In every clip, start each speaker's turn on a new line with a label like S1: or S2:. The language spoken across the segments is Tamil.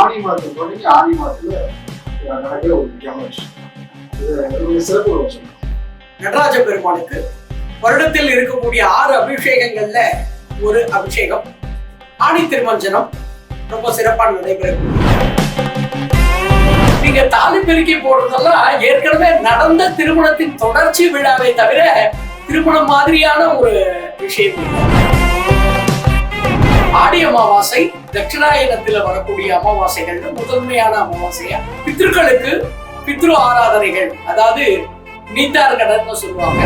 S1: ஆடி மாதம் தொடங்கி ஆடி மாதத்துல நடக்கிற ஒரு முக்கியமான விஷயம் இது சிறப்பு ஒரு விஷயம்
S2: நடராஜ பெருமானுக்கு வருடத்தில் இருக்கக்கூடிய ஆறு அபிஷேகங்கள்ல ஒரு அபிஷேகம் ஆணி திருமஞ்சனம் ரொம்ப சிறப்பாக நடைபெறும். நீங்க தாலி பெருக்கி போடுறதெல்லாம் ஏற்கனவே நடந்த திருமணத்தின் தொடர்ச்சி விழாவை தவிர திருமணம் மாதிரியான ஒரு விஷயம் இல்லை. ஆடி அமாவாசை தட்சிணாயனத்தில் வரக்கூடிய அமாவாசைகள் முதன்மையான அமாவாசையா? பித்ருக்களுக்கு பித்ரு ஆராதனைகள் அதாவது நீத்தார் கடன்னு சொல்லுவாங்க.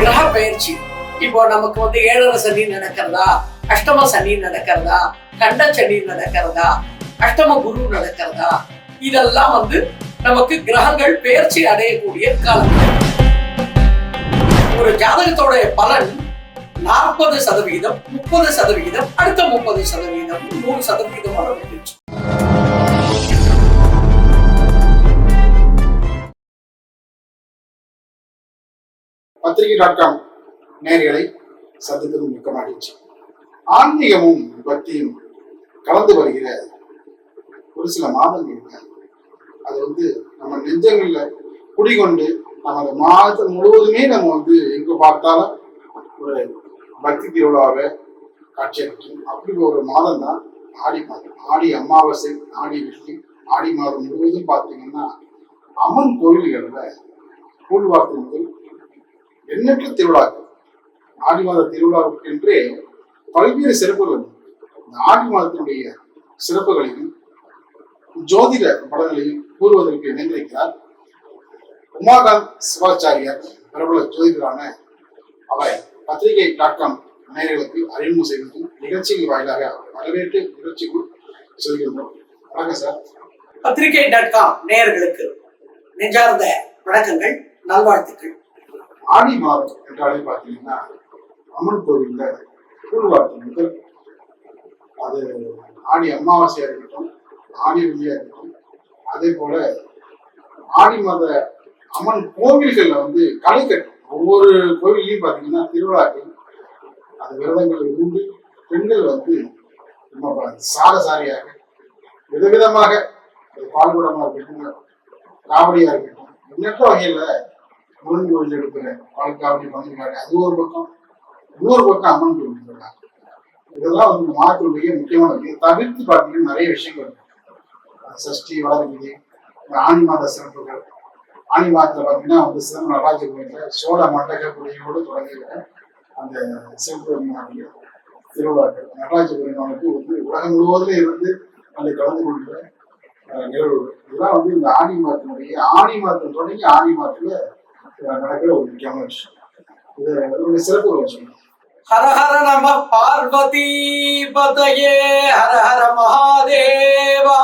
S2: கிரக பயிற்சி. இப்போ நமக்கு வந்து ஏழரை சனி நடக்கிறதா? அஷ்டம சனி நடக்கிறதா? கண்ட சனி நடக்கிறதா? அஷ்டம குரு நடக்கிறதா? இதெல்லாம் வந்து நமக்கு கிரகங்கள் பெயர்ச்சி அடையக்கூடிய காலம். ஒரு ஜாதகத்தோட பலன் நாற்பது சதவீதம் முப்பது சதவீதம் அடுத்த முப்பது சதவீதம் நூறு சதவீதம் அளவுக்கு
S1: பத்திரிகை டாட் காம் நேர்களை சந்திப்பது மிக்க மகிழ்ச்சி ஆன்மீகமும் பக்தியும் கலந்து வருகிற ஒரு சில மாதங்கள் அது வந்து நம்ம நெஞ்சங்கள்ல குடிகொண்டு நம்ம மாதம் முழுவதுமே நம்ம வந்து எங்க பார்த்தாலும் ஒரு பக்தி திருவிழாவை காட்சியளிக்கும். அப்படி ஒரு மாதம் தான் ஆடி மாதம். ஆடி அமாவாசை ஆடி வெள்ளி ஆடி மாதம் முழுவதும் பார்த்தீங்கன்னா அம்மன் கோவில்களில் கூழ்வார்த்தை முதல் எண்ணற்ற திருவிழாக்கள். ஆடி மாத திருவிழாவுக்கென்றே பல்வேறு சிறப்புகள் இந்த ஆடி மாதத்தினுடைய சிறப்புகளையும் ஜோதிட படங்களையும் கூறுவதற்கு இணைந்திருக்கிறார் உமாகாந்த் சிவாச்சாரியார் பிரபல ஜோதிடரான அவர். பத்திரிகை டாட் காம் நேயர்களுக்கு அறிமுகம் செய்வதும் நிகழ்ச்சிகள் வாயிலாக வரவேற்று நிகழ்ச்சிக்குள் சொல்கின்றோம். வணக்கம் சார்.
S2: பத்திரிகை டாட் காம் நேயர்களுக்கு நெஞ்சார்ந்த வணக்கங்கள் நல்வாழ்த்துக்கள்.
S1: ஆடி மாதம் என்றாலே பார்த்தீங்கன்னா அம்மன் கோவில்ல கூழ்வார்த்தை முதல் அது ஆடி அமாவாசையா இருக்கட்டும் ஆடி வெள்ளியா இருக்கட்டும் அதே போல ஆடி மாத அம்மன் கோவில்கள்ல வந்து களை கட்டும். ஒவ்வொரு கோவில்லையும் பார்த்தீங்கன்னா திருவிழாக்கள் அந்த விரதங்கள் இருந்து பெண்கள் வந்து நம்ம சாரசாரியாக விதவிதமாக பால்குடமாக இருக்கட்டும் காவடியாக இருக்கட்டும் எண்ணற்ற வகையில் முருகன் கோவில் எடுக்கிற பால் காவடி பங்குறாரு அது ஒரு பக்கம் இன்னொரு பக்கம் அம்மன் கோவில் இருக்கிறாங்க இதெல்லாம் வந்து மாற்றுடைய முக்கியமான இதை தவிர்த்து பார்த்தீங்கன்னா நிறைய விஷயங்கள் இருக்கு. சஷ்டி வளர்கிறது இந்த ஆணி மாத சிறப்புகள் ஆணி மாதத்தில் பார்த்தீங்கன்னா வந்து சிதம்பரம் நடராஜ கோயில்ல சோழ மண்டக குடியோடு தொடங்குகிற அந்த சிவபெருமானுடைய திருவிழாக்கள். நடராஜ பெருமானுக்கு வந்து உலகம் முழுவதிலே இருந்து அதை கலந்து கொள்கிற அஹ், நிகழ்வுகள் இதெல்லாம் வந்து இந்த ஆணி மாதத்தினுடைய ஆணி மாதம் தொடங்கி ஆணி மாதத்துல நடக்கிற ஒரு முக்கியமான விஷயம். இது அதனுடைய சிறப்பு ஒரு விஷயம்.
S2: ஹர ஹர நம பார்வதி பதயே ஹர ஹர மகாதேவா.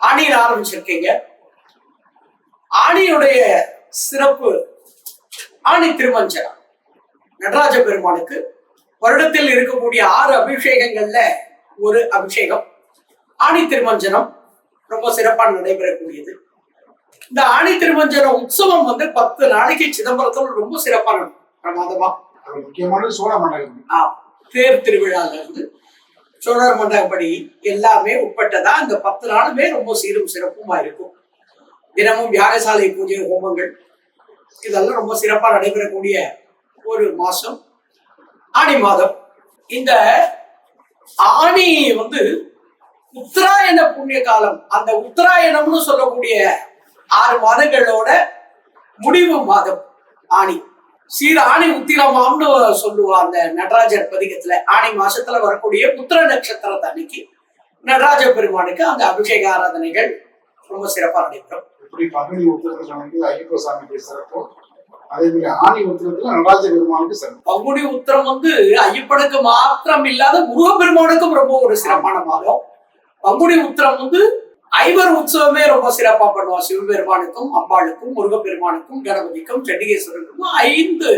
S2: ஆணியில் ஆரம்பிச்சிருக்கீங்க. ஆணியுடைய சிறப்பு ஆணி திருமஞ்சனம். நடராஜ பெருமானுக்கு வருடத்தில் இருக்கக்கூடிய ஆறு அபிஷேகங்கள்ல ஒரு அபிஷேகம். ஆணி திருமஞ்சனம் ரொம்ப சிறப்பாக நடைபெறக்கூடியது. இந்த ஆணி திருமஞ்சன உற்சவம் வந்து பத்து நாளைக்கு சிதம்பரத்தில் ரொம்ப நடக்கும். பிரமாதமா?
S1: அது முக்கியமானது சோழ மண்டலம்
S2: ஆ, தேர் திருவிழால இருந்து சோழர் மண்டபப்படி எல்லாமே உட்பட்டதா இந்த பத்து நாளுமே ரொம்ப சீரும் சிறப்புமா இருக்கும். தினமும் யாகசாலை பூஜை ஹோமங்கள். இதெல்லாம் ரொம்ப சிறப்பாக நடைபெறக்கூடிய ஒரு மாசம். ஆணி மாதம். இந்த ஆணி வந்து உத்தராயண புண்ணிய காலம். அந்த உத்தராயணம்னு சொல்லக்கூடிய ஆறு மாதங்களோட முடிவு மாதம் ஆணி. சீர ஆணி உத்திரமாம்னு சொல்லுவா அந்த நடராஜர் பதிகத்துல. ஆணி மாசத்துல வரக்கூடிய உத்திர நட்சத்திரத்தை அன்னைக்கு நடராஜ பெருமானுக்கு அந்த அபிஷேக ஆராதனைகள் ரொம்ப சிறப்பாக நடைபெறும்.
S1: எப்படி பங்குனி உத்திரத்துல வந்து ஐயப்ப சாமிக்கு சிறப்போ அதே மாதிரி ஆணி உத்திரத்துல நடராஜ பெருமானுக்கு சிறப்பு.
S2: பங்குனி உத்திரம் வந்து ஐயப்பனுக்கு மாத்திரம் இல்லாத முருகப்பெருமானுக்கும் ரொம்ப ஒரு சிறப்பான மாதம். பங்குனி உத்திரம் வந்து ஐவர் உற்சவமே ரொம்ப சிறப்பா பண்ணுவோம் சிவபெருமானுக்கும் அம்பாளுக்கும் முருகப்பெருமானுக்கும் கணபதிக்கும் சண்டிகேஸ்வரனுக்கும் ஐந்து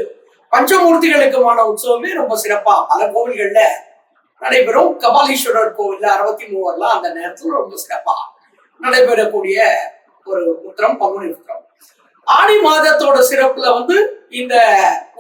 S2: பஞ்சமூர்த்திகளுக்குமான உற்சவமே ரொம்ப சிறப்பா பல கோவில்கள்ல நடைபெறும். கபாலீஸ்வரர் கோவில்ல அறுபத்தி மூவர்லாம் அந்த நேரத்துல ரொம்ப சிறப்பா நடைபெறக்கூடிய ஒரு உத்திரம் பங்குனி உத்திரம். ஆணி மாதத்தோட சிறப்புல வந்து இந்த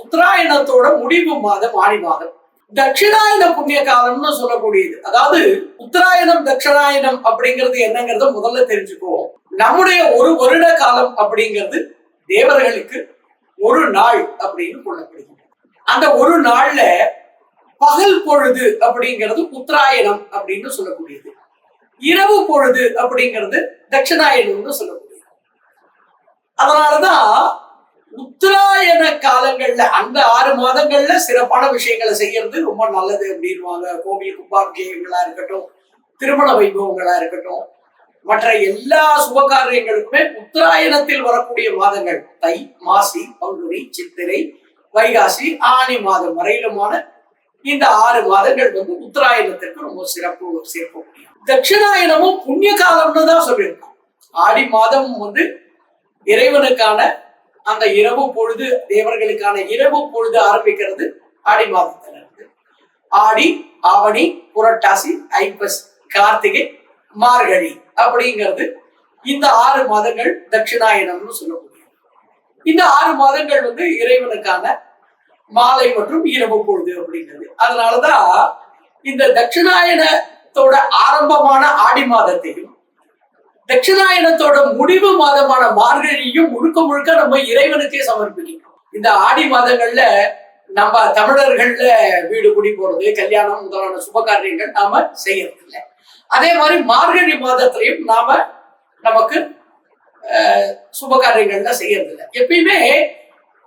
S2: உத்தராயணத்தோட முடிவு மாதம் ஆணி மாதம். தட்சிணாயன புண்ணிய காலம்னு சொல்லக்கூடியது. அதாவது உத்தராயணம் தட்சிணாயனம் அப்படிங்கிறது என்னங்கிறத முதல்ல தெரிஞ்சுக்குவோம். நம்முடைய ஒரு வருட காலம் அப்படிங்கிறது தேவர்களுக்கு ஒரு நாள் அப்படின்னு கொள்ளப்படுகிறது. அந்த ஒரு நாள்ல பகல் பொழுது அப்படிங்கிறது உத்தராயணம் அப்படின்னு சொல்லக்கூடியது. இரவு பொழுது அப்படிங்கிறது தட்சிணாயனம்னு சொல்லக்கூடிய அதனாலதான் உத்தராயண காலங்கள்ல அந்த ஆறு மாதங்கள்ல சிறப்பான விஷயங்களை செய்யறது ரொம்ப நல்லது அப்படின்வாங்க கோவில் கும்பாபிஷேகங்களா இருக்கட்டும் திருமண வைபவங்களா இருக்கட்டும் மற்ற எல்லா சுபகாரியங்களுக்குமே உத்தராயணத்தில் வரக்கூடிய மாதங்கள் தை மாசி பங்குனி சித்திரை வைகாசி ஆணி மாதம் வரையிலுமான இந்த ஆறு மாதங்கள் வந்து உத்தராயணத்திற்கு ரொம்ப சிறப்பு சேர்க்க முடியும் தட்சிணாயனமும் புண்ணிய காலம்னு தான் சொல்லியிருக்கோம். ஆடி மாதம் வந்து இறைவனுக்கான அந்த இரவு பொழுது தேவர்களுக்கான இரவு பொழுது ஆரம்பிக்கிறது ஆடி மாதத்துல இருந்து. ஆடி ஆவணி புரட்டாசி ஐப்பஸ் கார்த்திகை மார்கழி அப்படிங்கிறது இந்த ஆறு மாதங்கள் தட்சிணாயனம்னு சொல்லக்கூடிய இந்த ஆறு மாதங்கள் வந்து இறைவனுக்கான மாலை மற்றும் இரவு பொழுது அப்படிங்கிறது. அதனாலதான் இந்த தட்சிணாயனத்தோட ஆரம்பமான ஆடி மாதத்தையும் தட்சிணாயனத்தோட முடிவு மாதமான மார்கழியும் முழுக்க முழுக்க நம்ம இறைவனுக்கே சமர்ப்பிக்கணும். இந்த ஆடி மாதங்கள்ல நம்ம தமிழர்கள்ல வீடு குடி போறது கல்யாணம் முதலான சுப காரியங்கள் நாம செய்யறதில்லை. அதே மாதிரி மார்கழி மாதத்திலையும் நாம நமக்கு சுப காரியங்கள்ல செய்யறது எப்பயுமே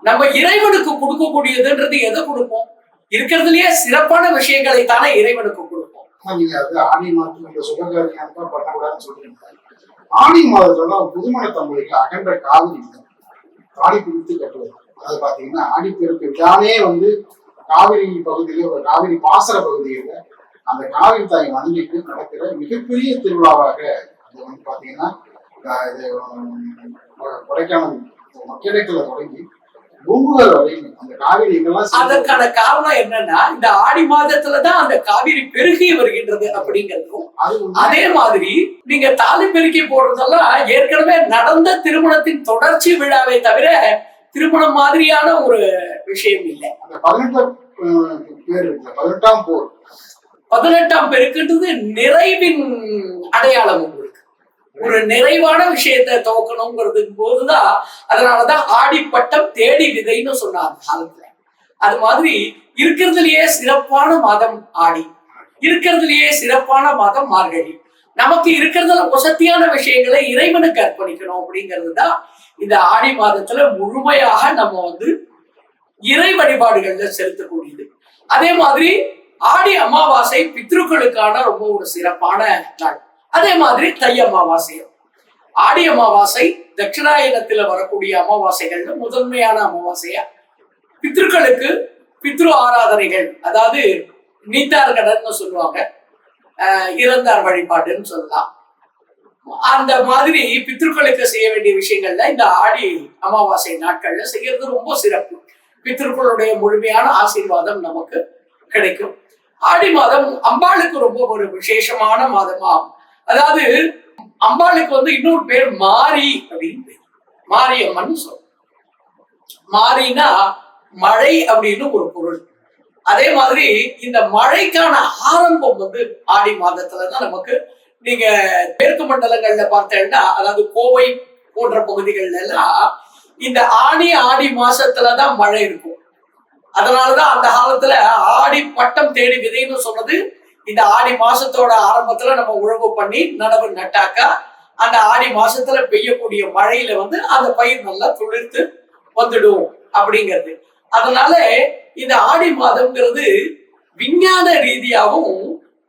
S2: நம்ம இறைவனுக்கு கொடுக்கக்கூடியதுன்றது எதை கொடுப்போம்? இருக்கிறதுலயே சிறப்பான விஷயங்களை தானே இறைவனுக்கு கொடுப்போம்.
S1: அது ஆணி மாதம் சுபகாரியம் தான் பண்ணக்கூடாதுன்னு சொல்றீங்க. ஆணி மாதத்துல புதுமண தம்பதிக்கு அகன்ற காவிரி இல்லை. காணி பிடித்து கட்டுவது அது பாத்தீங்கன்னா ஆடிப்பெருக்கு விழானே வந்து காவிரி பகுதியில ஒரு காவிரி பாசன பகுதியில அந்த காவிரி தாய் வணங்கிட்டு நடக்கிற மிகப்பெரிய திருவிழாவாக அது வந்து பாத்தீங்கன்னா இது கொடைக்கானல் ஒகேனக்கல்ல தொடங்கி
S2: அதற்கான காரணம் என்னன்னா இந்த ஆடி மாதத்துலதான் அந்த காவிரி பெருகி வருகின்றது அப்படிங்கிறதும்
S1: அது
S2: மாதிரி நீங்க தாலி பெருக்கி போடுறதெல்லாம் ஏற்கனவே நடந்த திருமணத்தின் தொடர்ச்சி விழாவை தவிர திருமணம் மாதிரியான ஒரு விஷயம் இல்லை.
S1: அந்த பதினெட்டாம் பேர் பதினெட்டாம் போர்.
S2: பதினெட்டாம் பெருக்குன்றது நிறைவின் அடையாளம் ஒரு நிறைவான விஷயத்தை துவக்கணுங்கிறது போதுதான் அதனாலதான் ஆடி பட்டம் தேடி விதைன்னு சொன்னார் காலத்துல. அது மாதிரி இருக்கிறதுலயே சிறப்பான மாதம் ஆடி இருக்கிறதுலயே சிறப்பான மாதம் மார்கழி. நமக்கு இருக்கிறதுல வசத்தியான விஷயங்களை இறைவனுக்கு அர்ப்பணிக்கணும் அப்படிங்கிறது தான் இந்த ஆடி மாதத்துல முழுமையாக நம்ம வந்து இறை வழிபாடுகள்ல செலுத்தக்கூடியது. அதே மாதிரி ஆடி அமாவாசை பித்ருக்களுக்கான ரொம்ப ஒரு சிறப்பான நாள். அதே மாதிரி தை அமாவாசையும். ஆடி அமாவாசை தட்சிணாயனத்துல வரக்கூடிய அமாவாசைகள் முதன்மையான அமாவாசையா? பித்ருக்களுக்கு பித்ரு ஆராதனைகள் அதாவது நீத்தார் கடன் சொல்லுவாங்க. இறந்தார் வழிபாடுன்னு சொல்லலாம். அந்த மாதிரி பித்ருக்களுக்கு செய்ய வேண்டிய விஷயங்கள்ல இந்த ஆடி அமாவாசை நாட்கள்ல செய்யறது ரொம்ப சிறப்பு. பித்ருக்களுடைய முழுமையான ஆசீர்வாதம் நமக்கு கிடைக்கும். ஆடி மாதம் அம்பாளுக்கு ரொம்ப ஒரு விசேஷமான மாதமாகும். அதாவது அம்பாளுக்கு வந்து இன்னொரு பேர் மாரி அப்படின்னு பேர். மாரியம்மன் சொல். மாரினா மழை அப்படின்னு ஒரு பொருள். அதே மாதிரி இந்த மழைக்கான ஆரம்பம் வந்து ஆடி மாதத்துல தான் நமக்கு. நீங்க மேற்கு மண்டலங்கள்ல பார்த்தேன்னா அதாவது கோவை போன்ற பகுதிகள்ல எல்லாம் இந்த ஆடி ஆடி மாசத்துலதான் மழை இருக்கும். அதனாலதான் அந்த காலத்துல ஆடி பட்டம் தேடி விதைன்னு சொன்னது இந்த ஆடி மாசத்தோட ஆரம்பத்துல நம்ம உழவு பண்ணி நடவு நட்டாக்கா அந்த ஆடி மாசத்துல பெய்யக்கூடிய மழையில வந்து அந்த பயிர் நல்லா துளிர்த்து வந்துடும் அப்படிங்கிறது. அதனால இந்த ஆடி மாதம்ங்கிறது விஞ்ஞான ரீதியாகவும்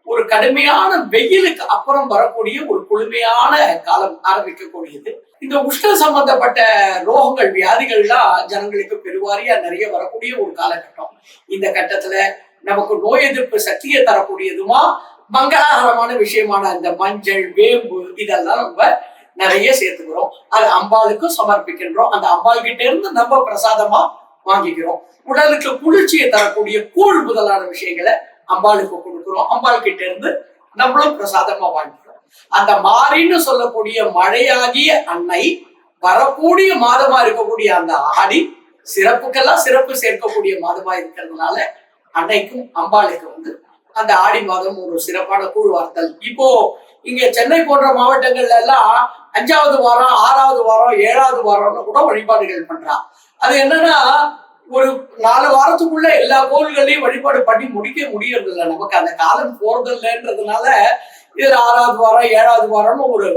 S2: ஒரு கடுமையான வெயிலுக்கு அப்புறம் வரக்கூடிய ஒரு குளுமையான காலம் ஆரம்பிக்கக்கூடியது. இந்த உஷ்ண சம்பந்தப்பட்ட ரோகங்கள் வியாதிகள்லாம் ஜனங்களுக்கு பெருவாரியா நிறைய வரக்கூடிய ஒரு காலகட்டம். இந்த கட்டத்துல நமக்கு நோய் எதிர்ப்பு சக்தியை தரக்கூடியதுமா? மங்களகரமான விஷயமான அந்த மஞ்சள் வேம்பு இதெல்லாம் நம்ம நிறைய சேர்த்துக்கிறோம். அது அம்பாளுக்கும் சமர்ப்பிக்கின்றோம். அந்த அம்பாள் கிட்ட இருந்து நம்ம பிரசாதமா வாங்கிக்கிறோம். உடலுக்கு குளிர்ச்சியை தரக்கூடிய கூழ் முதலான விஷயங்களை அம்பாளுக்கு கொடுக்கிறோம். அம்பாள் கிட்ட இருந்து நம்மளும் பிரசாதமா வாங்கிக்கிறோம். அந்த மாரின்னு சொல்லக்கூடிய மழையாகிய அன்னை வரக்கூடிய மாதமா இருக்கக்கூடிய அந்த ஆடி சிறப்புக்கெல்லாம் சிறப்பு சேர்க்கக்கூடிய மாதமா இருக்கிறதுனால அன்னைக்கும் அம்பாளுக்கு வந்து அந்த ஆடி மாதம் ஒரு சிறப்பான கூழ் வார்த்தல். இப்போ இங்க சென்னை போன்ற மாவட்டங்கள்ல எல்லாம் அஞ்சாவது வாரம் ஆறாவது வாரம் ஏழாவது வாரம்னு கூட வழிபாடுகள் பண்றா. அது என்னன்னா ஒரு நாலு வாரத்துக்குள்ள எல்லா கோவில்களையும் வழிபாடு பண்ணி முடிக்க முடியறது இல்லை நமக்கு அந்த காலம் போறது இல்லைன்றதுனால இதுல ஆறாவது வாரம் ஏழாவது வாரம்னு ஒரு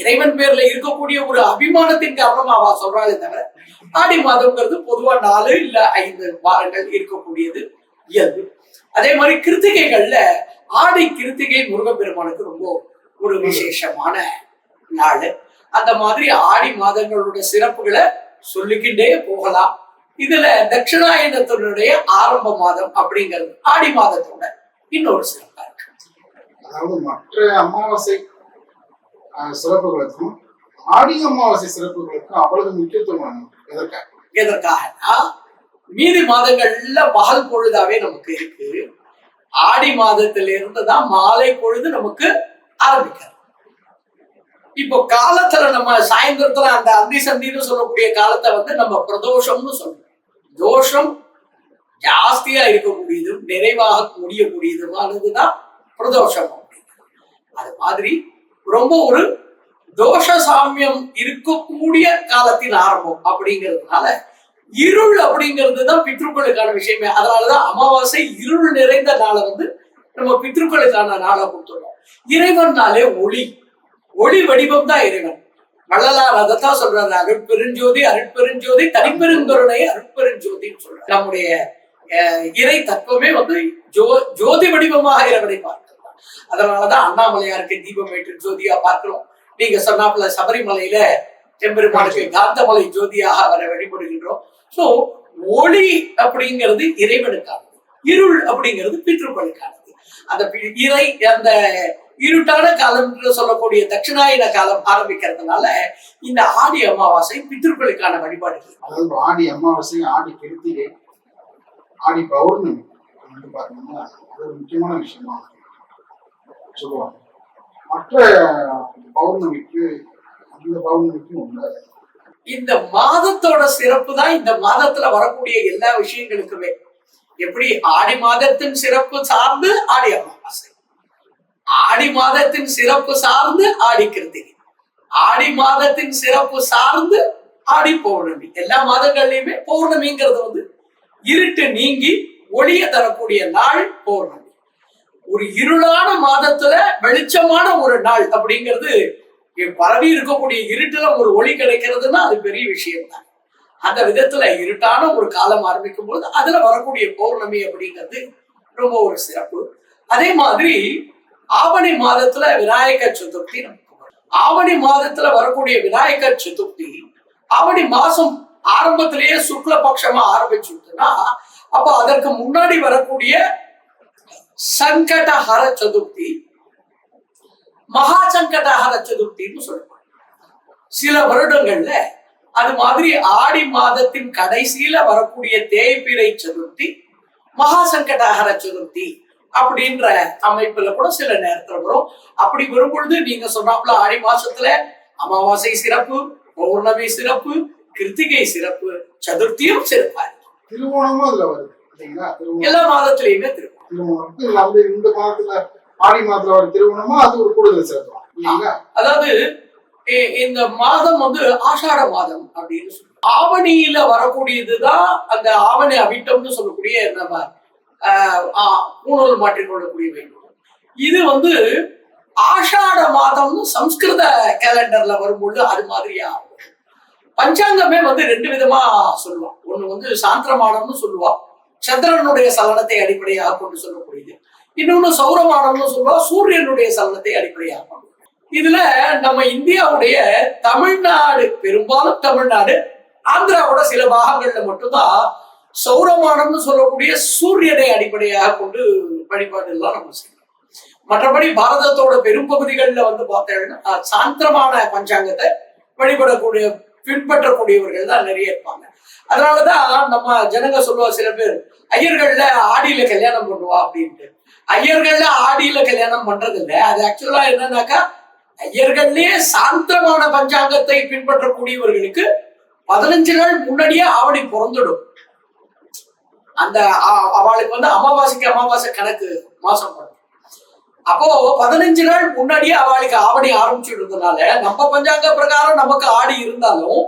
S2: இறைவன் பேர்ல இருக்கக்கூடிய ஒரு அபிமானத்தின் காரணமா அவ சொல்றாங்க தவிர ஆடி மாதம்ங்கிறது பொதுவா நாலு இல்ல ஐந்து வாரங்கள் இருக்கக்கூடியது. இயல்பு. அதே மாதிரி கிருத்திகைகள்ல ஆடி கிருத்திகை முருகப்பெருமானுக்கு ரொம்ப ஒரு விசேஷமான நாள். அந்த மாதிரி ஆடி மாதங்களோட சிறப்புகளை சொல்லிக்கிட்டே போகலாம். இதுல தட்சிணாயனத்தினுடைய ஆரம்ப மாதம் அப்படிங்கிறது ஆடி மாதத்தோட இன்னொரு சிறப்பா இருக்கு.
S1: அதாவது மற்ற அமாவாசை சிறப்புகளுக்கும் ஆடி அமாவாசை சிறப்புகளுக்கும் அவ்வளவு முக்கியத்துவம் எதற்காக?
S2: எதற்காகனா? மீதி மாதங்கள்ல பகல் பொழுதாவே நமக்கு இருக்கு. ஆடி மாதத்துல இருந்துதான் மாலை பொழுது நமக்கு ஆரம்பிக்கிறது. இப்போ காலத்துல நம்ம சாயந்தரத்துல அந்த அந்தி சந்தின்னு சொல்லக்கூடிய காலத்தை வந்து நம்ம பிரதோஷம்னு சொல்றோம். தோஷம் ஜாஸ்தியா இருக்கக்கூடியதும் நிறைவாக முடியக்கூடியதுமானதுதான் பிரதோஷம் அது மாதிரி ரொம்ப ஒரு தோஷ சாமியம் இருக்கக்கூடிய காலத்தின் ஆரம்பம் அப்படிங்கிறதுனால இருள் அப்படிங்கிறது தான் பித்ருக்களுக்கான விஷயமே. அதனாலதான் அமாவாசை இருள் நிறைந்த நாளை வந்து நம்ம பித்ருக்களுக்கான நாளை கொடுத்துருவோம் இறைவன்னாலே ஒளி. ஒளி வடிவம் தான் இறைவன். வள்ளலார் அதைத்தான் சொல்றாரு. அருட்பெருஞ்சோதி அருட்பெருஞ்சோதி தனிப்பெருங்கருணை அருட்பெருஞ்சோதின்னு சொல்றாரு. நம்முடைய அஹ், இறை தத்துவமே வந்து ஜோ ஜோதி வடிவமாக இறைவனை பார்க்கலாம் அதனாலதான் அண்ணாமலையாருக்கு தீபம் ஏற்று ஜோதியா பார்க்கிறோம். நீங்க சொன்னாப்புல சபரிமலையில செம்பெருமானுக்கு காந்தமலை ஜோதியாக அவரை வழிபடுகின்றோம். சோ ஒளி அப்படிங்கிறது இறைவனுக்கானது. இருள் அப்படிங்கிறது பித்ருக்களுக்கானது. அந்த பி- இறை அந்த இருட்டான காலம் என்று சொல்லக்கூடிய தட்சிணாயன காலம் ஆரம்பிக்கிறதுனால இந்த ஆடி அமாவாசை பித்ருக்களுக்கான வழிபாடுகள்.
S1: அதாவது ஆடி அமாவாசை ஆடி கிருத்திகை ஆடி பௌர்ணமி வந்து பாத்தீங்கன்னா அது ஒரு முக்கியமான விஷயமா சொல்லுவாங்க. மற்ற பௌர்ணமிக்கு அந்த பௌர்ணமிக்கும் உண்டாது.
S2: இந்த மாதத்தோட சிறப்பு தான் இந்த மாதத்துல வரக்கூடிய எல்லா விஷயங்களுக்குமே. எப்படி? ஆடி மாதத்தின் சிறப்பு சார்ந்து ஆடி அமாவாசை. ஆடி மாதத்தின் சிறப்பு சார்ந்து ஆடி கிருத்திகை. ஆடி மாதத்தின் சிறப்பு சார்ந்து ஆடி பௌர்ணமி. எல்லா மாதங்கள்லயுமே பௌர்ணமிங்கிறது வந்து இருட்டு நீங்கி ஒளிய தரக்கூடிய நாள் பௌர்ணமி. ஒரு இருளான மாதத்துல வெளிச்சமான ஒரு நாள் அப்படிங்கிறது பரவி இருக்கக்கூடிய இருட்டுல ஒரு ஒளி கிடைக்கிறதுன்னா அது பெரிய விஷயம் தான் அந்த விதத்துல இருட்டான ஒரு காலம் ஆரம்பிக்கும் பொழுது அதுல வரக்கூடிய பௌர்ணமி அப்படிங்கிறது ரொம்ப ஒரு சிறப்பு அதே மாதிரி ஆவணி மாதத்துல விநாயகர் சதுர்த்தி நமக்கு வரும். ஆவணி மாதத்துல வரக்கூடிய விநாயகர் சதுர்த்தி ஆவணி மாசம் ஆரம்பத்திலேயே சுக்ல பட்சமா ஆரம்பிச்சுட்டுனா அப்ப அதற்கு முன்னாடி வரக்கூடிய சங்கடஹர சதுர்த்தி மகா சங்கடஹர சதுர்த்தின்னு சொல்லுவாங்க சில வருடங்கள்ல அது மாதிரி ஆடி மாதத்தின் கடைசியில வரக்கூடிய தேய்பிறை சதுர்த்தி மகா சங்கடஹர சதுர்த்தி அப்படின்ற அமைப்புல கூட சில நேரத்துல வரும். அப்படி வரும்பொழுது நீங்க சொன்னாப்புல ஆடி மாசத்துல அமாவாசை சிறப்பு பௌர்ணமி சிறப்பு கிருத்திகை சிறப்பு சதுர்த்தியும் சிறப்பா இருக்கும்
S1: திருவோணமும் அதுல வருது இல்லைங்களா? திருவோணம்.
S2: எல்லா மாதத்திலயுமே
S1: திருவோணம். இந்த மாதத்துல ஆடி மாதத்துல வர திருவோணமா அது ஒரு கூடுதல் சிறப்பு. இல்லைங்களா?
S2: அதாவது இந்த மாதம் வந்து ஆஷாட மாதம் அப்படின்னு சொல்லி ஆவணியில வரக்கூடியதுதான் அந்த ஆவணி அவிட்டம்னு சொல்லக்கூடிய நம்ம ஆஹ், பூணூல் மாற்றிக்கொள்ளக்கூடிய வேண்டும். இது வந்து ஆஷாட மாதம்னு சம்ஸ்கிருத கேலண்டர்ல வரும்பொழுது அது மாதிரியா ஆகும். பஞ்சாங்கமே வந்து ரெண்டு விதமா சொல்லுவான். ஒண்ணு வந்து சாந்திரமானம்னு சொல்லுவா சந்திரனுடைய சலனத்தை அடிப்படையாக கொண்டு சொல்லக்கூடியது. இன்னொன்னு சௌரமானம்னு சொல்லுவா சூரியனுடைய சலனத்தை அடிப்படையாக இதுல நம்ம இந்தியாவுடைய தமிழ்நாடு பெரும்பாலும் தமிழ்நாடு ஆந்திராவோட சில பாகங்கள்ல மட்டும்தான் சௌரமானம்னு சொல்லக்கூடிய சூரியனை அடிப்படையாக கொண்டு வழிபாடு எல்லாம் நம்ம செய்யணும் மற்றபடி பாரதத்தோட பெரும்பகுதிகளில் வந்து பார்த்தீங்கன்னா சாந்திரமான பஞ்சாங்கத்தை வழிபடக்கூடிய பின்பற்றக்கூடியவர்கள் தான் நிறைய இருப்பாங்க. அதனாலதான் நம்ம ஜனங்க சொல்லுவா சில பேர் ஐயர்கள்ல ஆடியில கல்யாணம் பண்ணுவா அப்படின்ட்டு. ஐயர்கள்ல ஆடியில கல்யாணம் பண்றது இல்ல அது ஆக்சுவலா என்னன்னாக்கா ஐயர்கள்லயே சாந்திரமான பஞ்சாங்கத்தை பின்பற்றக்கூடியவர்களுக்கு பதினஞ்சு நாள் முன்னாடியே ஆவணி பிறந்துடும். அந்த அவளுக்கு வந்து அமாவாசைக்கு அமாவாசை கணக்கு மாசம் பண்ணும் அப்போ பதினஞ்சு நாள் முன்னாடியே அவளுக்கு ஆவணி ஆரம்பிச்சுடுறதுனால நம்ம பஞ்சாங்க பிரகாரம் நமக்கு ஆடி இருந்தாலும்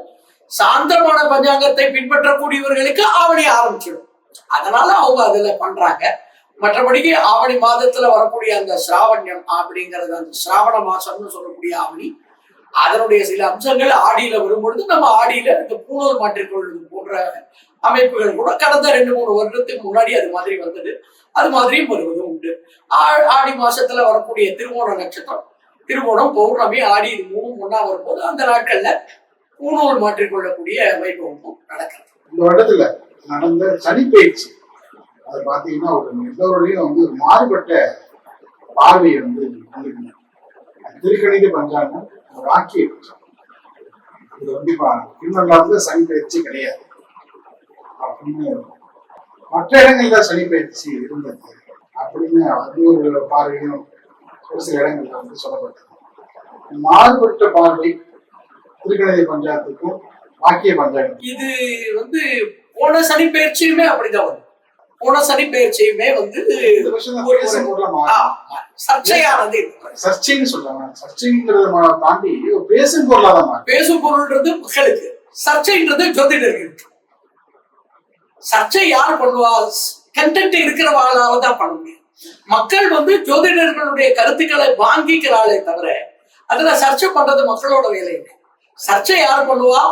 S2: சாந்திரமான பஞ்சாங்கத்தை பின்பற்றக்கூடியவர்களுக்கு ஆவணி ஆரம்பிச்சிடும். அதனால அவங்க அதுல பண்றாங்க. மற்றபடிக்கு ஆவணி மாதத்துல வரக்கூடிய அந்த சிராவண்யம் அப்படிங்கிறது அந்த சிராவண மாசம்னு சொல்லக்கூடிய ஆவணி அதனுடைய சில அம்சங்கள் ஆடியில வரும்பொழுது நம்ம ஆடியில இந்த பூணூல் மாற்றிக்கொள்வது போன்ற அமைப்புகள் கூட கடந்த ரெண்டு மூணு வருடத்துக்கு முன்னாடி அது மாதிரி வந்தது. அது மாதிரியும் வருவதும் உண்டு. ஆ- ஆடி மாசத்துல வரக்கூடிய திருவோண நட்சத்திரம் திருவோணம் பௌர்ணமி ஆடி இது மூணும் ஒண்ணா வரும்போது அந்த நாட்கள்ல பூணூல் மாற்றிக்கொள்ளக்கூடிய வைபவமும் நடக்கிறது.
S1: இந்த வருடத்துல நடந்த சனிப்பயிற்சி அது பார்த்தீங்கன்னா ஒரு எல்லோருடையும் வந்து ஒரு மாறுபட்ட பார்வை வந்து திருக்கணித பஞ்சாங்கம் ஒரு ஆக்கிய பஞ்சாங்கம் இது வந்து கிடையாது. அப்படின்னு மற்ற இடங்கள்ல சனிப்பயிற்சி இருந்தது. அப்படின்னு அது ஒரு பார்வையும் ஒரு சில இடங்கள்ல வந்து சொல்லப்பட்டது. மாறுபட்ட பார்வை திருக்கணித பஞ்சாங்கத்துக்கும் வாக்கிய பஞ்சாங்கம்
S2: இது வந்து போன சனி பயிற்சியுமே அப்படிதான் வரும். போன சனி பயிற்சியுமே வந்து சர்ச்சையானது
S1: சர்ச்சைன்னு சொல்றாங்க. சர்ச்சைங்கிறத தாண்டி பேசும் பொருளா தான் மாறுது.
S2: பேசும் பொருள்ன்றது மக்களுக்கு. சர்ச்சைன்றது ஜோதிடர்களுக்கு சர்ச்சை யார் பண்ணுவா? கண்டென்ட் இருக்கிறவாளால தான் பண்ண முடியும். மக்கள் வந்து ஜோதிடர்களுடைய கருத்துக்களை வாங்கிக்கிறாளே தவிர அதுல சர்ச்சை பண்றது மக்களோட வேலை இல்லை சர்ச்சை யார் பண்ணுவா?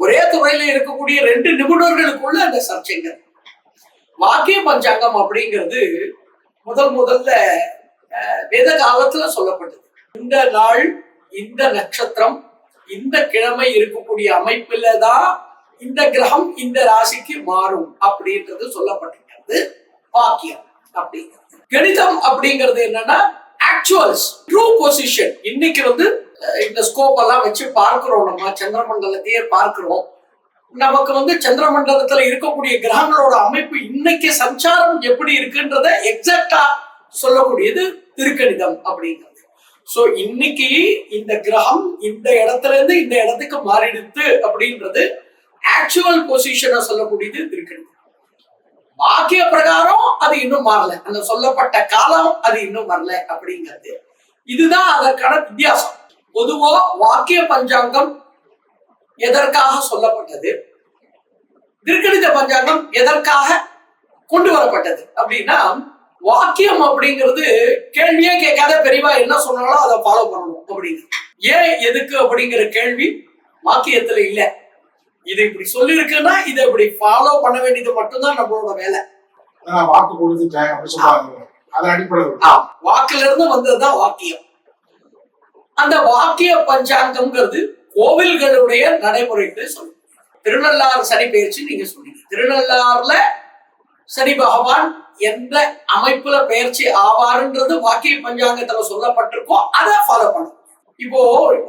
S2: ஒரே துறையில இருக்கக்கூடிய ரெண்டு நிபுணர்களுக்குள்ள அந்த சர்ச்சைங்க வாக்கிய பஞ்சாங்கம் அப்படிங்கிறது முதல் முதல்ல வேத காலத்துல சொல்லப்பட்டது. இந்த நாள் இந்த நட்சத்திரம் இந்த கிழமை இருக்கக்கூடிய அமைப்புல தான் இந்த கிரகம் இந்த ராசிக்கு மாறும் அப்படின்றது சொல்லப்பட்டிருக்கிறது வாக்கியம் அப்படிங்கிறது. கணிதம் அப்படிங்கிறது என்னன்னா ஆக்சுவல்ஸ் ட்ரூ பொசிஷன் இன்னைக்கு வந்து இந்த ஸ்கோப் எல்லாம் வச்சு பார்க்கிறோம் நம்ம சந்திரமண்டலத்தையே பார்க்கிறோம். நமக்கு வந்து சந்திரமண்டலத்துல இருக்கக்கூடிய கிரகங்களோட அமைப்பு இன்னைக்கு சஞ்சாரம் எப்படி இருக்குன்றத எக்ஸாக்டா சொல்லக்கூடியது திருக்கணிதம் அப்படிங்கிறது. சோ இன்னைக்கு இந்த கிரகம் இந்த இடத்துல இருந்து இந்த இடத்துக்கு மாறிடுத்து அப்படின்றது ஆக்சுவல் பொசிஷனை சொல்லக்கூடியது திருக்கணிதம். வாக்கிய பிரகாரம் அது இன்னும் மாறல. அந்த சொல்லப்பட்ட காலம் அது இன்னும் வரல அப்படிங்கிறது. இதுதான் அதற்கான வித்தியாசம். பொதுவா வாக்கிய பஞ்சாங்கம் எதற்காக சொல்லப்பட்டது? திருக்கணித பஞ்சாங்கம் எதற்காக கொண்டு வரப்பட்டது? அப்படின்னா வாக்கியம் அப்படிங்கிறது கேள்வியே கேட்காத பெரியவா என்ன சொன்னாலும் அதை ஃபாலோ பண்ணணும் அப்படிங்கிறது ஏன் எதுக்கு அப்படிங்கிற கேள்வி வாக்கியத்துல இல்ல. இது இப்படி சொல்லியிருக்குன்னா இதை இப்படி ஃபாலோ பண்ண வேண்டியது மட்டும்தான் நம்மளோட வேலை.
S1: வாக்கு கொடுத்துட்டேன்
S2: வாக்குல இருந்து வந்ததுதான் வாக்கியம். அந்த வாக்கிய பஞ்சாங்கம்ங்கிறது கோவில்களுடைய நடைமுறைகளை சொல்லுங்க திருநள்ளாறு சனி பயிற்சி நீங்க சொன்னீங்க. திருநள்ளாறுல சனி பகவான் எந்த அமைப்புல பயிற்சி ஆவாருன்றது வாக்கிய பஞ்சாங்கத்துல சொல்லப்பட்டிருக்கோ அதை ஃபாலோ பண்ணணும் இப்போ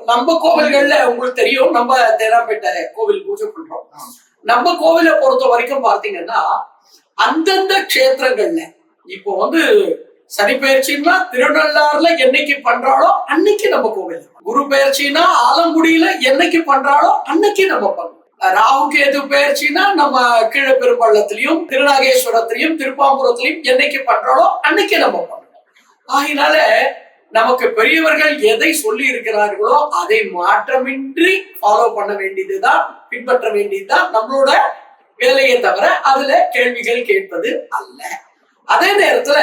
S2: நம்ம கோவில்கள்ல உங்களுக்கு தெரியும் நம்ம தேராப்பேட்டை கோவில் பூஜை பண்றோம். நம்ம கோவிலை பொறுத்த வரைக்கும் பார்த்தீங்கன்னா அந்தந்த க்ஷேத்திரங்கள்ல இப்போ வந்து சனி பயிற்சின்னா திருநள்ளாறுல என்னைக்கு பண்றாளோ அன்னைக்கு நம்ம கோவில் குரு பயிற்சினா ஆலங்குடியில என்னைக்கு பண்றாளோ அன்னைக்கு நம்ம பண்ணணும் ராகு கேது பயிற்சினா நம்ம கீழே பெரும்பள்ளத்திலையும் திருநாகேஸ்வரத்திலையும் திருப்பாம்புரத்திலையும் என்னைக்கு பண்றாளோ அன்னைக்கு நம்ம பண்ணணும் ஆகினால நமக்கு பெரியவர்கள் எதை சொல்லி இருக்கிறார்களோ அதை மாற்றமின்றி ஃபாலோ பண்ண வேண்டியதுதான் பின்பற்ற வேண்டியதுதான் நம்மளோட வேலையை தவிர அதுல கேள்விகள் கேட்பது அல்ல. அதே நேரத்துல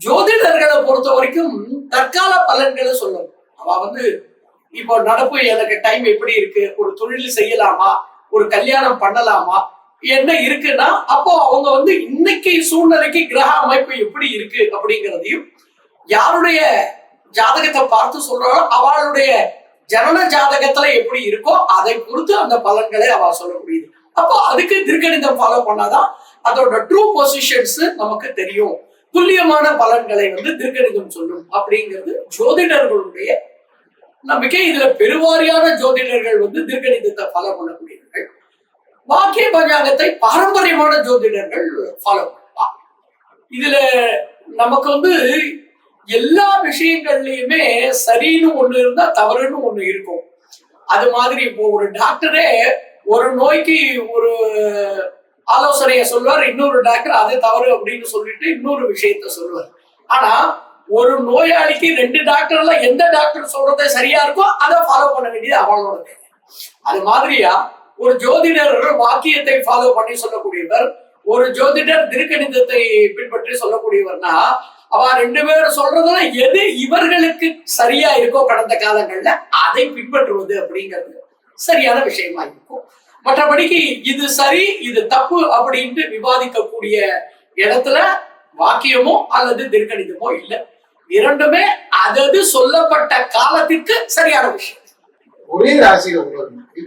S2: ஜோதிடர்களை பொறுத்த வரைக்கும் தற்கால பலன்களை சொல்லணும் அவ வந்து இப்போ நடப்பு எனக்கு டைம் எப்படி இருக்கு? ஒரு தொழில் செய்யலாமா? ஒரு கல்யாணம் பண்ணலாமா? என்ன இருக்குன்னா அப்போ அவங்க வந்து இன்னைக்கு சூழ்நிலைக்கு கிரக அமைப்பு எப்படி இருக்கு அப்படிங்கிறதையும் யாருடைய ஜாதகத்தை பார்த்து சொல்றாளோ அவளுடைய ஜனன ஜாதகத்துல எப்படி இருக்கோ அதை பொறுத்து அந்த பலன்களை அவ முடியுது. அப்போ அதுக்கு திருக்கணிதம் ஃபாலோ பண்ணாதான் அதோட ட்ரூ பொசிஷன்ஸ் நமக்கு தெரியும். துல்லியமான பலன்களை வந்து திருக்கணிதம் சொல்லும் அப்படிங்கிறது ஜோதிடர்களுடைய நம்பிக்கை. இதுல பெருவாரியான ஜோதிடர்கள் வந்து திருக்கணிதத்தை ஃபாலோ பண்ணக்கூடியவர்கள். வாக்கிய பஞ்சாங்கத்தை பாரம்பரியமான ஜோதிடர்கள் ஃபாலோ பண்ணலாம் இதுல நமக்கு வந்து எல்லா விஷயங்கள்லயுமே சரின்னு ஒண்ணு இருந்தா தவறுன்னு ஒண்ணு இருக்கும். அது மாதிரி இப்போ ஒரு டாக்டரே ஒரு நோய்க்கு ஒரு ஆலோசனையை சொல்வார் இன்னொரு டாக்டர் அது தவறு அப்படின்னு சொல்லிட்டு இன்னொரு விஷயத்த சொல்லுவார். ஆனா ஒரு நோயாளிக்கு ரெண்டு டாக்டர்ல எந்த டாக்டர் சொல்றது சரியா இருக்கோ அதை ஃபாலோ பண்ண வேண்டியது அவளோட அது மாதிரியா ஒரு ஜோதிடர் வாக்கியத்தை ஃபாலோ பண்ணி சொல்லக்கூடியவர் ஒரு ஜோதிடர் திருக்கணிதத்தை பின்பற்றி சொல்லக்கூடியவர்னா அவ ரெண்டு பேரும் சொல்றதுல எது இவர்களுக்கு சரியா இருக்கோ கடந்த காலங்கள்ல அதை பின்பற்றுவது அப்படிங்கிறது சரியான விஷயமா இருக்கும். மற்றபடிக்கு இது சரி இது தப்பு அப்படின்ட்டு விவாதிக்கக்கூடிய இடத்துல வாக்கியமோ அல்லது திருக்கணிதமோ இல்லை. இரண்டுமே அதது சொல்லப்பட்ட காலத்திற்கு சரியான விஷயம்.
S1: ஒரே ராசியில உள்ளவர்களுக்கு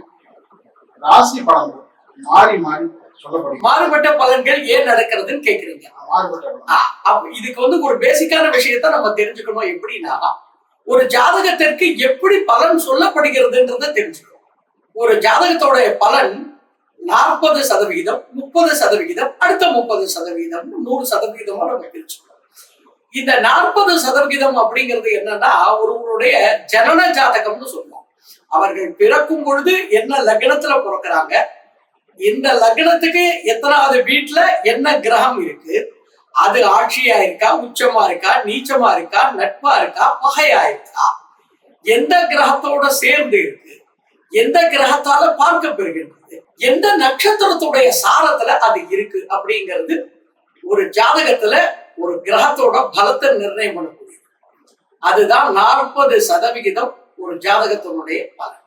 S1: ராசி பலன்கள் மாறி மாறி சொல்லப்படுகிறது.
S2: மாறுபட்ட பலன்கள் ஏன் நடக்கிறதுன்னு கேக்குறீங்க.
S1: மாறுபட்ட
S2: இதுக்கு வந்து ஒரு பேசிக்கான விஷயத்த நம்ம தெரிஞ்சுக்கணும் எப்படின்னா ஒரு ஜாதகத்திற்கு எப்படி பலன் சொல்லப்படுகிறதுன்றத தெரிஞ்சுக்கணும். ஒரு ஜாதகத்தோட பலன் நாற்பது சதவிகிதம் முப்பது சதவிகிதம் அடுத்த முப்பது சதவிகிதம் நூறு சதவிகிதமா நம்ம பிரிச்சுக்கணும். இந்த நாற்பது சதவிகிதம் அப்படிங்கிறது என்னன்னா ஒருவருடைய ஜனன ஜாதகம்னு சொல்லுவோம். அவர்கள் பிறக்கும் பொழுது என்ன லக்னத்துல பிறக்கிறாங்க இந்த லக்னத்துக்கு எத்தனாவது வீட்டுல என்ன கிரகம் இருக்கு அது ஆட்சியா இருக்கா உச்சமா இருக்கா நீச்சமா இருக்கா நட்பா இருக்கா பகையா இருக்கா எந்த கிரகத்தோட சேர்ந்து இருக்கு எந்த கிரகத்தால பார்க்க பெறுகின்றது எந்த நட்சத்திரத்துடைய சாரத்துல அது இருக்கு அப்படிங்கிறது ஒரு ஜாதகத்துல ஒரு கிரகத்தோட பலத்தை நிர்ணயம் பண்ணக்கூடியது. அதுதான் நாற்பது சதவிகிதம் ஒரு ஜாதகத்தினுடைய பலன்.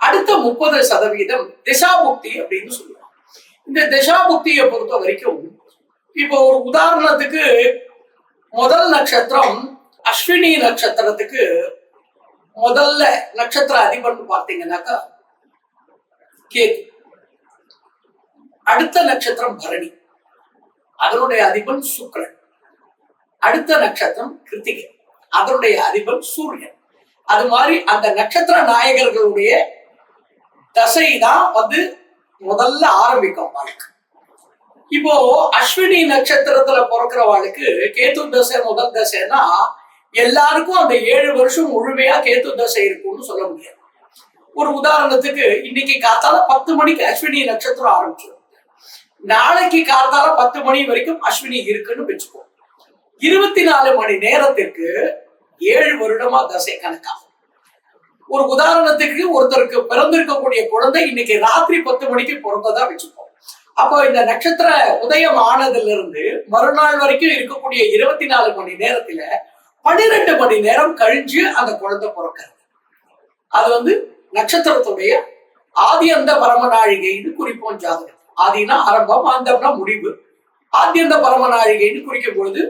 S2: அடுத்த முப்பது சதவிகிதம் திசாபுக்தி அப்படின்னு சொல்லுவாங்க. இந்த திசாபுக்தியை பொறுத்த வரைக்கும் இப்போ ஒரு உதாரணத்துக்கு முதல் நட்சத்திரம் அஸ்வினி நட்சத்திரத்துக்கு முதல்ல நட்சத்திர அதிபன் பார்த்தீங்கன்னாக்கா கேது. அடுத்த நட்சத்திரம் பரணி. அதனுடைய அதிபன் சுக்கரன் அடுத்த நட்சத்திரம் கிருத்திகை. அதனுடைய அதிபன் சூரியன். அது மாதிரி அந்த நட்சத்திர நாயகர்களுடைய தசை தான் வந்து முதல்ல ஆரம்பிக்கும் வாழ்க்கை. இப்போ அஸ்வினி நட்சத்திரத்துல பிறக்கிறவாளுக்கு கேத்து தசை முதல் தசைன்னா எல்லாருக்கும் அந்த ஏழு வருஷம் முழுமையா கேத்து தசை இருக்கும்னு சொல்ல முடியாது. ஒரு உதாரணத்துக்கு இன்னைக்கு காத்தால பத்து மணிக்கு அஸ்வினி நட்சத்திரம் ஆரம்பிச்சிடும். நாளைக்கு காத்தால பத்து மணி வரைக்கும் அஸ்வினி இருக்குன்னு வச்சுக்கோ இருபத்தி நாலு மணி நேரத்திற்கு ஏழு வருடமா தசை கணக்காகும். ஒரு உதாரணத்துக்கு ஒருத்தருக்கு பிறந்திருக்கக்கூடிய குழந்தை இன்னைக்கு ராத்திரி பத்து மணிக்கு பிறந்ததா வச்சுப்போம் அப்போ இந்த நட்சத்திர உதயம் ஆனதுல இருந்து மறுநாள் வரைக்கும் இருக்கக்கூடிய இருபத்தி நாலு மணி நேரத்துல பன்னிரெண்டு மணி நேரம் கழிஞ்சு அந்த குழந்தை பிறக்கிறது. அது வந்து நட்சத்திரத்துடைய ஆதி அந்த பரமநாழிகைன்னு குறிப்போம் ஜாதகம். ஆதினா ஆரம்பம் ஆந்தம்னா முடிவு. ஆத்தியந்த பரமநாழிகைன்னு குறிக்கும் பொழுது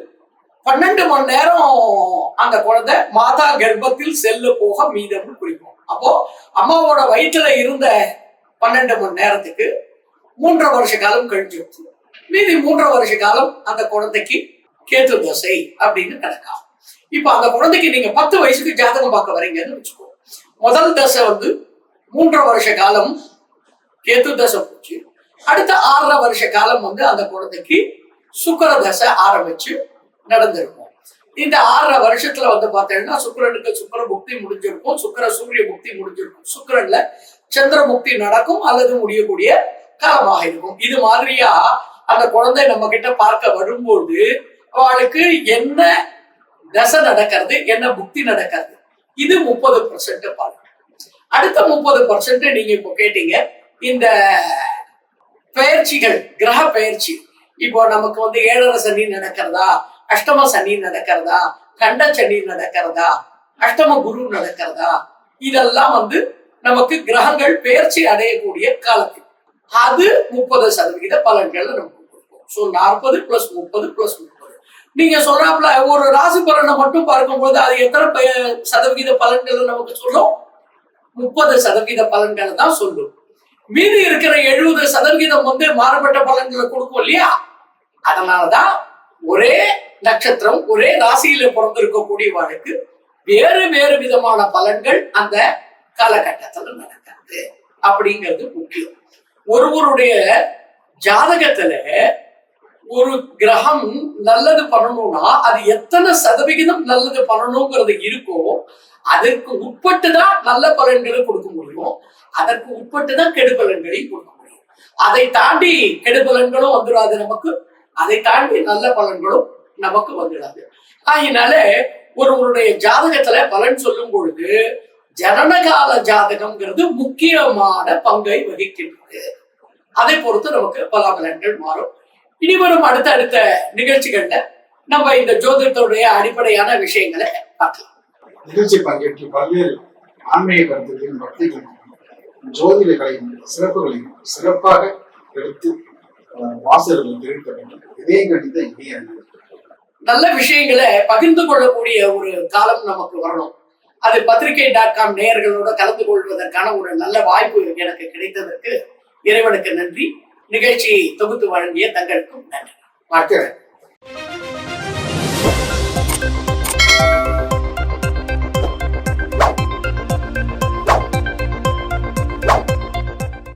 S2: பன்னெண்டு மணி நேரம் அந்த குழந்தை மாதா கர்ப்பத்தில் செல்லு போக மீதம்னு குறிப்போம். அப்போ அம்மாவோட வயிற்றுல இருந்த பன்னெண்டு மணி நேரத்துக்கு மூன்றரை வருஷ காலம் கழிஞ்சிருச்சு மீதி மூன்றரை வருஷ காலம் அந்த குழந்தைக்கு கேத்து தோசை அப்படின்னு கணக்காகும் இப்ப அந்த குழந்தைக்கு நீங்க பத்து வயசுக்கு ஜாதகம் பார்க்க வரீங்கன்னு வச்சுக்கோ முதல் தசை வந்து மூன்றரை வருஷ காலம் கேத்து தசை போச்சு. அடுத்த ஆறரை வருஷ காலம் வந்து அந்த குழந்தைக்கு சுக்கர தசை ஆரம்பிச்சு நடந்திருக்கும். இந்த ஆறரை வருஷத்துல வந்து பார்த்தீங்கன்னா சுக்கரனுக்கு சுக்கர புக்தி முடிஞ்சிருக்கும் சுக்கர சூரிய புக்தி முடிஞ்சிருக்கும். சுக்கரன்ல சந்திர முக்தி நடக்கும் அல்லது முடியக்கூடிய காலமாக இருக்கும். இது மாதிரியா அந்த குழந்தை நம்ம கிட்ட பார்க்க வரும்போது அவளுக்கு என்ன தசை நடக்கிறது என்ன புக்தி நடக்கிறது. இது முப்பது பர்சன்ட் பலன் அடுத்த முப்பது பர்சன்ட் நீங்க இப்போ கேட்டீங்க இந்த பயிற்சிகள் கிரக பயிற்சி. இப்போ நமக்கு வந்து ஏழரை சனி நடக்கிறதா அஷ்டம சனி நடக்கிறதா கண்ட சனி நடக்கிறதா அஷ்டம குரு நடக்கிறதா இதெல்லாம் வந்து நமக்கு கிரகங்கள் பயிற்சி அடையக்கூடிய காலத்தில். அது முப்பது சதவிகித பலன்கள் நமக்கு கொடுக்கும் ஸோ நாற்பது பிளஸ் முப்பது பிளஸ் முப்பது. நீங்க சொல்றாப்புல ஒரு ராசி பலனை மட்டும் பார்க்கும்போது அது எத்தனை ப- சதவிகித பலன்கள் நமக்கு சொல்லும்? முப்பது சதவீத பலன்கள் தான் சொல்லும். மீதி இருக்கிற எழுபது சதவிகிதம் வந்து மாறுபட்ட பலன்களை கொடுக்கும் இல்லையா? அதனாலதான் ஒரே நட்சத்திரம் ஒரே ராசியில பிறந்திருக்கக்கூடியவனுக்கு வேறு வேறு விதமான பலன்கள் அந்த காலகட்டத்துல நடக்கிறது. அப்படிங்கிறது முக்கியம். ஒருவருடைய ஜாதகத்துல ஒரு கிரகம் நல்லது பண்ணணும்னா அது எத்தனை சதவிகிதம் நல்லது பண்ணணுங்கிறது இருக்கோ அதற்கு உட்பட்டு தான் நல்ல பலன்களை கொடுக்க முடியும். அதற்கு உட்பட்டு தான் கெடுபலன்களையும் கொடுக்க முடியும். அதை தாண்டி கெடுபலன்களும் வந்துடாது நமக்கு. அதை தாண்டி நல்ல பலன்களும் நமக்கு வந்துடாது. அதனால ஒருவருடைய ஜாதகத்துல பலன் சொல்லும் பொழுது ஜனனகால ஜாதகம்ங்கிறது முக்கியமான பங்கை வகிக்கின்றது. அதை பொறுத்து நமக்கு பலாபலன்கள் மாறும். இனி வரும் அடுத்த அடுத்த நிகழ்ச்சிகள்ல நம்ம இந்த ஜோதிடத்துடைய அடிப்படையான விஷயங்களை பார்க்கலாம்.
S1: நிகழ்ச்சி பங்கேற்று பல்வேறு ஆன்மீக கருத்துக்களையும் பக்திகளையும் ஜோதிட சிறப்புகளையும் சிறப்பாக எடுத்து வாசகர்கள் தெரிவிக்க வேண்டும். இதே கணித இனிய அன்பு.
S2: நல்ல விஷயங்களை பகிர்ந்து கொள்ளக்கூடிய ஒரு காலம் நமக்கு வரணும். அது பத்திரிகை டாட் காம் நேயர்களோட கலந்து கொள்வதற்கான ஒரு நல்ல வாய்ப்பு எனக்கு கிடைத்ததற்கு இறைவனுக்கு நன்றி. நிகழ்ச்சியை தொகுத்து வழங்கிய தங்களுக்கும் நன்றி. வாழ்த்துகிறேன்